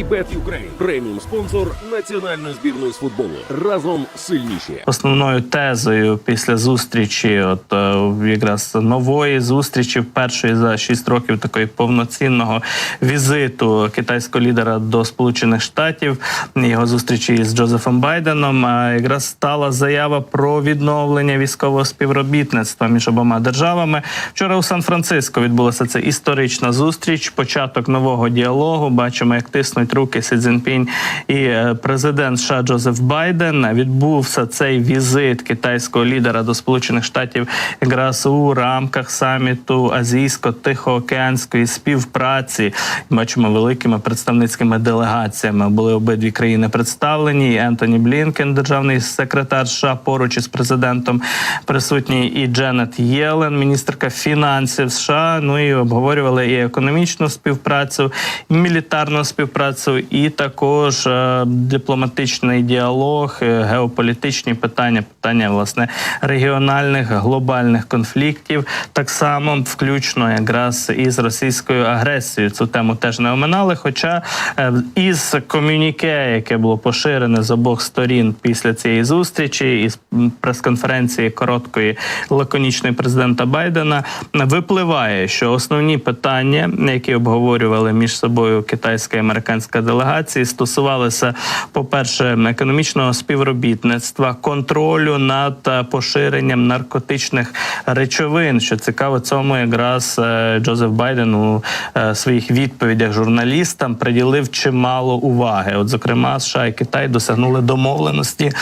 Вібет Юкрейн преміум спонсор національної збірної з футболу. Разом сильніші. Основною тезою після зустрічі, от е, якраз нової зустрічі, першої за 6 років такої повноцінного візиту китайського лідера до Сполучених Штатів, його зустрічі з Джозефом Байденом, якраз стала заява про відновлення військового співробітництва між обома державами. Вчора у Сан-Франциско відбулася ця історична зустріч, початок нового діалогу. Бачимо, як тиснуть руки Сі Цзіньпінь і е, президент США Джозеф Байден. Відбувся цей візит китайського лідера до Сполучених Штатів якраз у рамках саміту азійсько-тихоокеанської співпраці. Бачимо великими представницькими делегаціями. Були обидві країни представлені. Ентоні Блінкен, державний секретар США, поруч із президентом присутній і Дженет Єлен, міністерка фінансів США. Ну і обговорювали і економічну співпрацю, і мілітарну співпрацю, і також е, дипломатичний діалог, е, геополітичні питання, питання власне регіональних глобальних конфліктів, так само включно якраз із російською агресією. Цю тему теж не оминали. Хоча е, із комюніке, яке було поширене з обох сторін після цієї зустрічі, із прес-конференції короткої лаконічної президента Байдена, випливає, що основні питання, які обговорювали між собою китайська і американська делегації, стосувалася, по-перше, економічного співробітництва, контролю над е, поширенням наркотичних речовин. Що цікаво, цьому якраз е, Джозеф Байден у е, своїх відповідях журналістам приділив чимало уваги. От, зокрема, США і Китай досягнули домовленості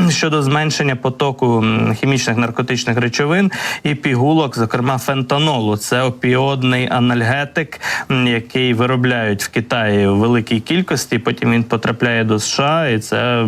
щодо зменшення потоку хімічних наркотичних речовин і пігулок, зокрема фентанолу. Це опіодний анальгетик, який виробляють в Китаї у великій кількості. Потім він потрапляє до США, і це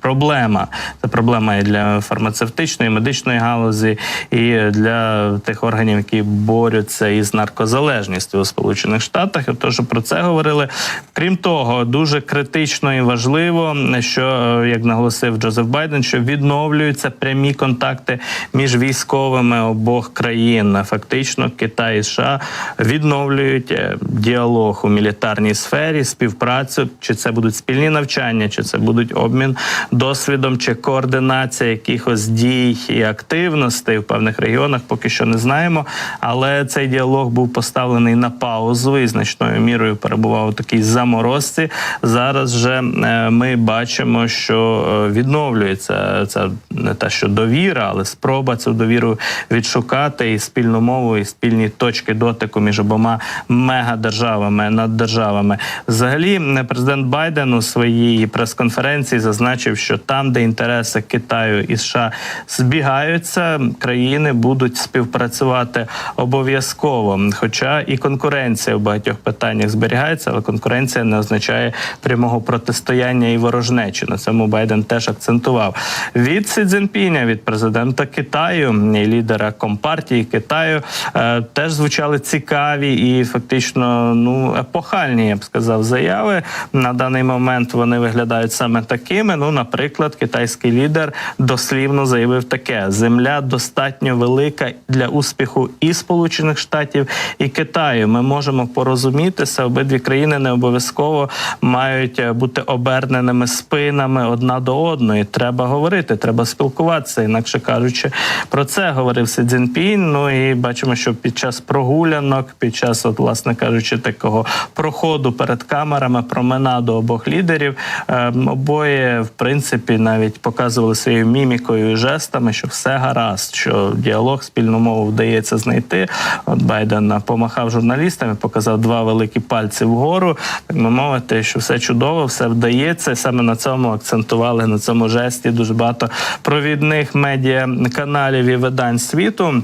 проблема. Це проблема і для фармацевтичної, медичної галузі, і для тих органів, які борються із наркозалежністю у Сполучених Штатах. Тож про це говорили. Крім того, дуже критично і важливо, що е, як наголосив Джозеф Байден, що відновлюються прямі контакти між військовими обох країн. Фактично, Китай і США відновлюють е, діалог у мілітарній сфері, співпрацю, чи це будуть спільні навчання, чи це будуть обмін досвідом, чи координація якихось дій і активностей в певних регіонах. Поки що не знаємо. Але цей діалог був поставлений на паузу і значною мірою перебував у такій заморозці. Зараз же е, ми бачимо, що е, відновлюється це не те, що довіра, але спроба цю довіру відшукати і спільну мову, і спільні точки дотику між обома мегадержавами наддержавами. Взагалі, президент Байден у своїй прес-конференції зазначив, що там, де інтереси Китаю і США збігаються, країни будуть співпрацювати обов'язково. Хоча і конкуренція в багатьох питаннях зберігається, але конкуренція не означає прямого протистояння і ворожнечі. На цьому Байден теж акцентував. Від Сі Цзіньпіня, від президента Китаю і лідера компартії Китаю е, теж звучали цікаві і фактично ну епохальні, я б сказав, заяви. На даний момент вони виглядають саме такими. Ну, наприклад, китайський лідер дослівно заявив таке: земля достатньо велика для успіху і Сполучених Штатів, і Китаю. Ми можемо порозумітися. Обидві країни не обов'язково мають е, бути оберненими спинами одна до одної. Треба говорити, треба спілкуватися. Інакше кажучи, про це говорив Сі Цзіньпінь. Ну і бачимо, що під час прогулянок, під час, от, власне кажучи, такого проходу перед камерами, променаду обох лідерів, е, обоє в принципі навіть показували своєю мімікою і жестами, що все гаразд, що діалог, спільну мову вдається знайти. От Байден помахав журналістам, і показав два великі пальці вгору. Так би мовити, що все чудово, все вдається. Саме на цьому акцентували на цьому жесті дуже багато провідних медіа каналів і видань світу.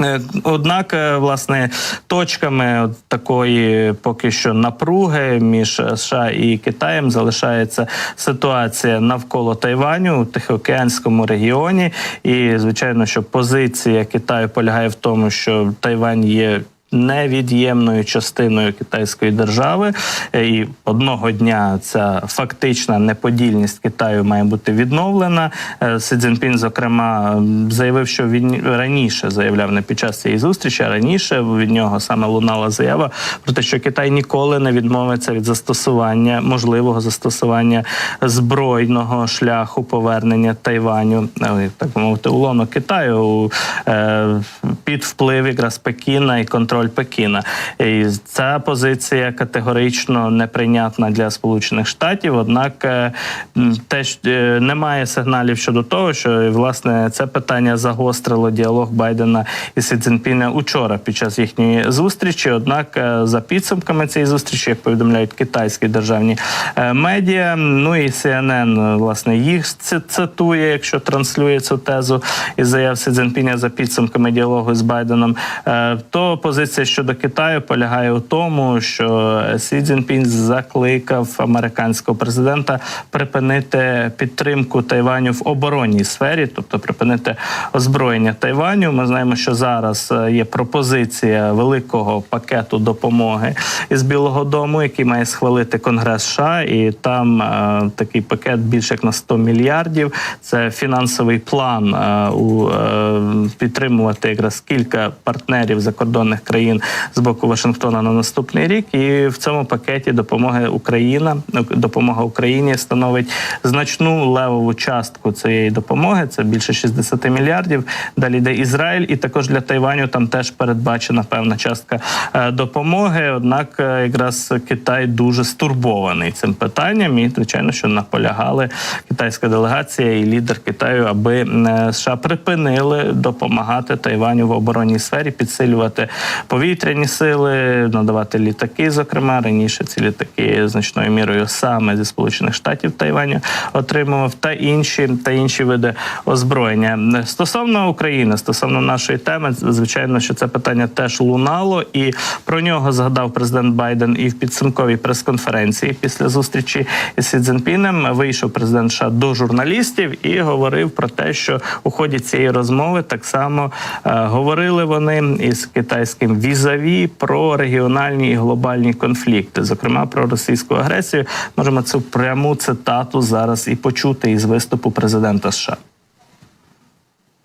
Е, Однак, е, власне, точками такої поки що напруги між США і Китаєм залишається ситуація навколо Тайваню у Тихоокеанському регіоні. І звичайно, що позиція Китаю полягає в тому, що Тайвань є невід'ємною частиною китайської держави, Е, і одного дня ця фактична неподільність Китаю має бути відновлена. Е, Си Цзіньпін, зокрема, заявив, що він раніше заявляв не під час цієї зустрічі, а раніше від нього саме лунала заява про те, що Китай ніколи не відмовиться від застосування можливого застосування збройного шляху повернення Тайваню, е, так мовити, у лоно Китаю е, під вплив якраз Пекіна і контроль Пекіна. І ця позиція категорично неприйнятна для Сполучених Штатів. Однак е, теж е, немає сигналів щодо того, що власне це питання загострило діалог Байдена і Сі Цзіньпіна учора під час їхньої зустрічі. Однак, е, за підсумками цієї зустрічі, як повідомляють китайські державні медіа, ну і CNN, власне їх цитує, якщо транслює цю тезу і заяв Сі Цзіньпіня за підсумками діалогу з Байденом, то позиція щодо Китаю полягає у тому, що Сі Цзіньпін закликав американського президента припинити підтримку Тайваню в оборонній сфері, тобто припинити озброєння Тайваню. Ми знаємо, що зараз е, є пропозиція великого пакету допомоги із Білого Дому, який має схвалити Конгрес США, і там е, такий пакет більше як на 100 мільярдів. Це фінансовий план е, у е, підтримувати якраз кілька партнерів закордонних країн з боку Вашингтона на наступний рік. І в цьому пакеті допомоги Україна допомога Україні становить значну левову частку цієї допомоги. Це більше 60 мільярдів. Далі йде Ізраїль, і також для Тайваню там теж передбачена певна частка е, допомоги. Однак, е, якраз Китай дуже стурбований цим питанням, і звичайно, що наполягали китайська делегація і лідер Китаю, аби е, США припинили допомагати Тайваню в оборонній сфері, підсилювати повітряні сили, надавати літаки. Зокрема, раніше ці літаки значною мірою саме зі сполучених штатів Тайваню отримував та інші та інші види озброєння. Стосовно України, стосовно нашої теми, звичайно, що це питання теж лунало, і про нього згадав президент Байден і в підсумковій прес-конференції після зустрічі із Сі Цзіньпінем. Вийшов президент США до журналістів і говорив про те, що у ході цієї розмови так само е, говорили вони із китайським візаві про регіональні і глобальні конфлікти, зокрема про російську агресію. Можемо цю пряму цитату зараз і почути із виступу президента США.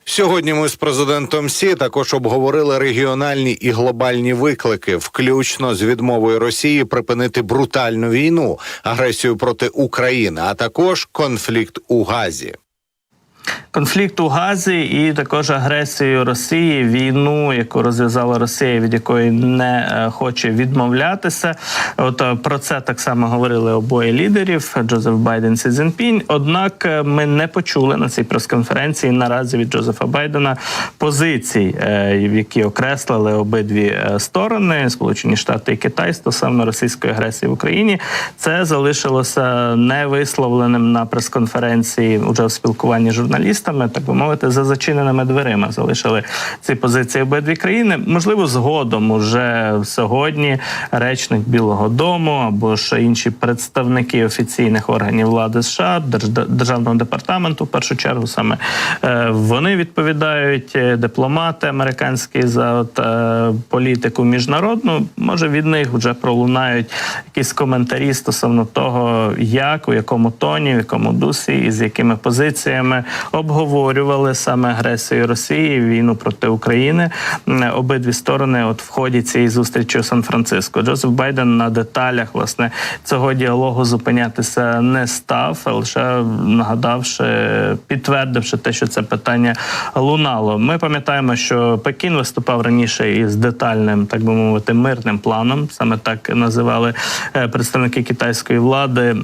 Сьогодні ми з президентом Сі також обговорили регіональні і глобальні виклики, включно з відмовою Росії припинити брутальну війну, агресію проти України, а також конфлікт у Газі. Конфлікт у Газі і також агресію Росії, війну, яку розв'язала Росія, від якої не е, хоче відмовлятися. От е, про це так само говорили обоє лідерів Джозеф Байден Сі Цзіньпінь. Однак е, ми не почули на цій прес-конференції наразі від Джозефа Байдена позицій, які окреслили обидві сторони Сполучені Штати і Китай стосовно російської агресії в Україні. Це залишилося невисловленим на прес-конференції уже в спілкуванні з журналістами, так би мовити, за зачиненими дверима залишили ці позиції обидві країни. Можливо, згодом уже сьогодні речник Білого Дому або ж інші представники офіційних органів влади США, Держ- державного департаменту, в першу чергу саме е, вони відповідають е, дипломати американські за от, е, політику міжнародну. Може від них вже пролунають якісь коментарі стосовно того, як у якому тоні, в якому дусі і з якими позиціями обговорювали саме агресію Росії, війну проти України. Обидві сторони, от в ході цієї зустрічі у Сан-Франциско, Джозеф Байден на деталях власне цього діалогу зупинятися не став, а лише нагадавши, підтвердивши те, що це питання лунало. Ми пам'ятаємо, що Пекін виступав раніше із детальним, так би мовити, мирним планом. Саме так називали е, представники китайської влади.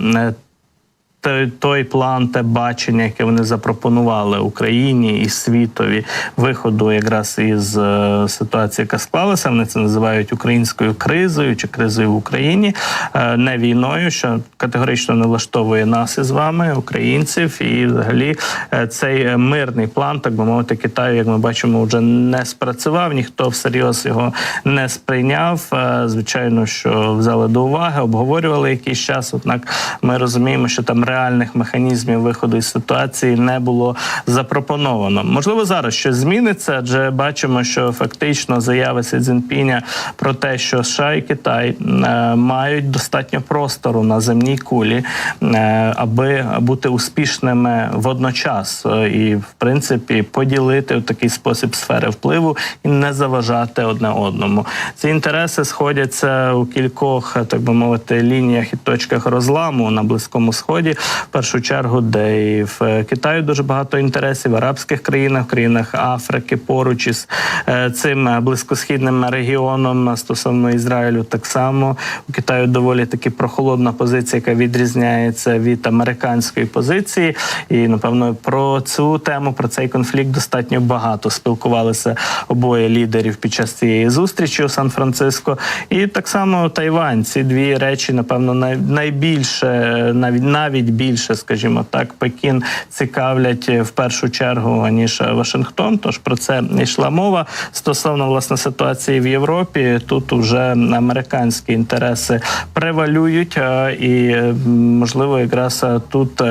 Той, той план, те бачення, яке вони запропонували Україні і світові виходу, якраз із е, ситуації, яка склалася, вони це називають українською кризою чи кризою в Україні, е, не війною, що категорично не влаштовує нас із вами, українців, і взагалі е, цей мирний план, так би мовити, Китаю, як ми бачимо, вже не спрацював. Ніхто всерйоз його не сприйняв. Звичайно, що взяли до уваги, обговорювали якийсь час. Однак ми розуміємо, що там реальних механізмів виходу із ситуації не було запропоновано. Можливо, зараз щось зміниться, адже бачимо, що фактично заяви Сі Цзіньпіня про те, що США і Китай е, мають достатньо простору на земній кулі, е, аби бути успішними водночас, е, і в принципі поділити в такий спосіб сфери впливу і не заважати одне одному. Ці інтереси сходяться у кількох, так би мовити, лініях і точках розламу на близькому сході. В першу чергу, де і в е, Китаї дуже багато інтересів, в арабських країнах, в країнах Африки, поруч із е, цим е, близькосхідним регіоном стосовно Ізраїлю, так само у Китаю доволі таки прохолодна позиція, яка відрізняється від американської позиції. І напевно про цю тему, про цей конфлікт достатньо багато спілкувалися обоє лідерів під час цієї зустрічі у Сан-Франциско. І так само Тайвань. Ці дві речі, напевно, найбільше, навіть навіть більше, скажімо так, Пекін цікавлять в першу чергу аніж Вашингтон. Тож про це йшла мова стосовно власне ситуації в Європі. Тут вже американські інтереси превалюють, е, і е, можливо, якраз е, тут.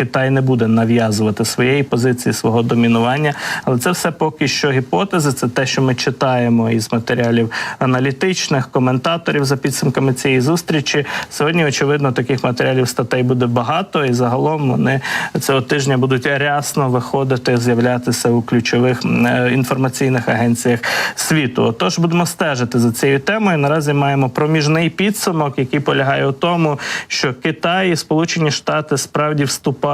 Китай не буде нав'язувати своєї позиції, свого домінування, але це все поки що гіпотези. Це те, що ми читаємо із матеріалів аналітичних коментаторів за підсумками цієї зустрічі. Сьогодні, очевидно, таких матеріалів статей буде багато, і загалом вони цього тижня будуть рясно виходити, з'являтися у ключових е, інформаційних агенціях світу. Отож, будемо стежити за цією темою. Наразі маємо проміжний підсумок, який полягає у тому, що Китай і Сполучені Штати справді вступають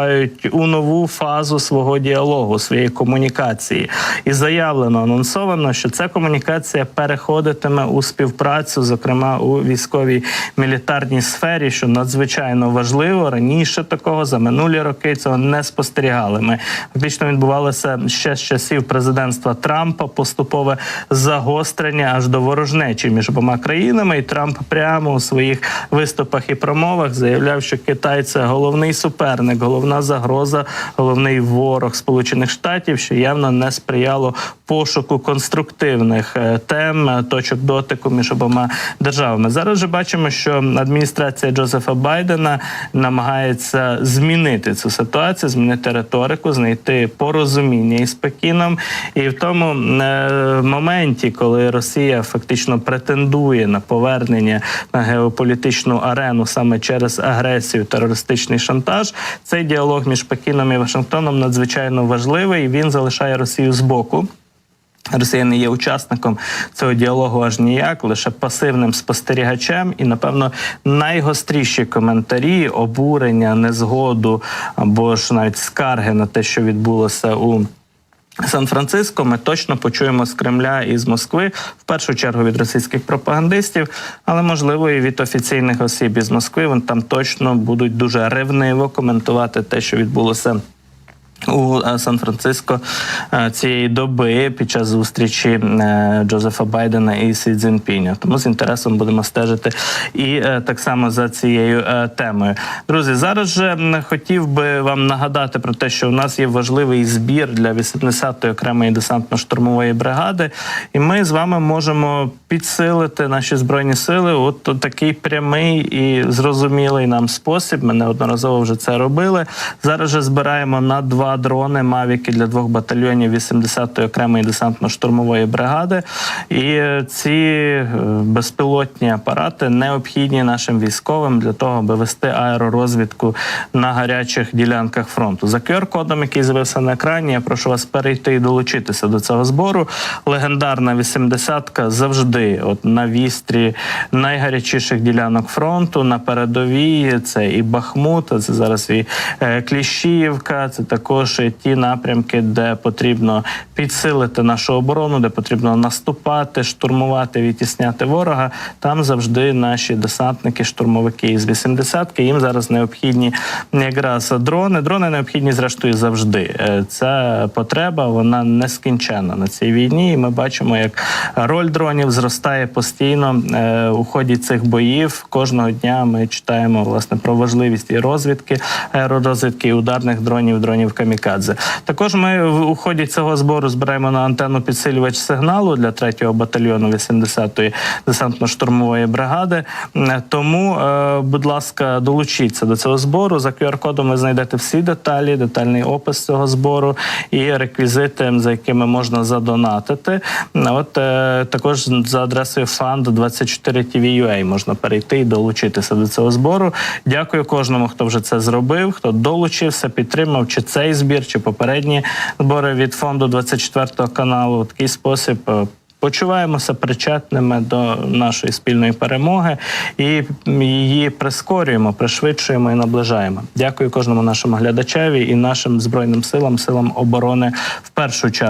у нову фазу свого діалогу, своєї комунікації, і заявлено анонсовано, що ця комунікація переходитиме у співпрацю, зокрема у військовій мілітарній сфері, що надзвичайно важливо. Раніше такого за минулі роки цього не спостерігали. Ми фактично відбувалося ще з часів президентства Трампа поступове загострення аж до ворожнечі між обома країнами. І Трамп прямо у своїх виступах і промовах заявляв, що Китай це головний суперник, головна загроза, головний ворог Сполучених Штатів, що явно не сприяло пошуку конструктивних е, тем, е, точок дотику між обома державами. Зараз же бачимо, що адміністрація Джозефа Байдена намагається змінити цю ситуацію, змінити риторику, знайти порозуміння із Пекіном. І в тому е, моменті, коли Росія фактично претендує на повернення на геополітичну арену саме через агресію, терористичний шантаж, цей діалог між Пекіном і Вашингтоном надзвичайно важливий. і Він залишає Росію збоку. Росія не є учасником цього діалогу аж ніяк, лише пасивним спостерігачем, і напевно найгостріші коментарі, обурення, незгоду або ж навіть скарги на те, що відбулося у. Сан-Франциско ми точно почуємо з Кремля і з Москви в першу чергу від російських пропагандистів, але можливо і від офіційних осіб із Москви. Вони там точно будуть дуже ревниво коментувати те, що відбулося. У е, Сан-Франциско е, цієї доби під час зустрічі е, Джозефа Байдена і Сі Цзіньпіня. Тому з інтересом будемо стежити і так само за цією темою. Друзі, зараз же хотів би вам нагадати про те, що у нас є важливий збір для 80-ї окремої десантно-штурмової бригади, і ми з вами можемо підсилити наші збройні сили. От такий прямий і зрозумілий нам спосіб. Ми неодноразово вже це робили. Зараз же збираємо на два дрони Мавіки для двох батальйонів 80-ї окремої десантно-штурмової бригади. І ці е, безпілотні апарати необхідні нашим військовим для того, аби вести аеророзвідку на гарячих ділянках фронту. За QR-кодом, який з'явився на екрані, я прошу вас перейти і долучитися до цього збору. Легендарна 80-ка завжди, от на вістрі найгарячіших ділянок фронту, на передовій. Це і Бахмут, це зараз і е, Кліщіївка, це також і ті напрямки, де потрібно підсилити нашу оборону, де потрібно наступати, штурмувати, відтісняти ворога. Там завжди наші десантники, штурмовики із 80-ки. Їм зараз необхідні якраз дрони. Дрони необхідні зрештою завжди. Е, Ця потреба вона нескінченна на цій війні. І ми бачимо, як роль дронів зростає постійно е, у ході цих боїв. Кожного дня ми читаємо власне про важливість і розвідки, аеророзвідки, і ударних дронів, дронів камікадзе. Також ми у ході цього збору збираємо на антенну підсилювач сигналу для 3-го батальйону 80-ї десантно-штурмової бригади. Тому, е, будь ласка, долучіться до цього збору. За QR-кодом ви знайдете всі деталі, детальний опис цього збору і реквізити, за якими можна задонатити. От е, також за адресою fund24tv.ua можна перейти і долучитися до цього збору. Дякую кожному, хто вже це зробив, хто долучився, підтримав чи цей збір, чи попередні збори від фонду 24 каналу. В такий спосіб. е, Почуваємося причетними до нашої спільної перемоги і її прискорюємо, пришвидшуємо і наближаємо. Дякую кожному нашому глядачеві і нашим збройним силам, силам оборони в першу чергу.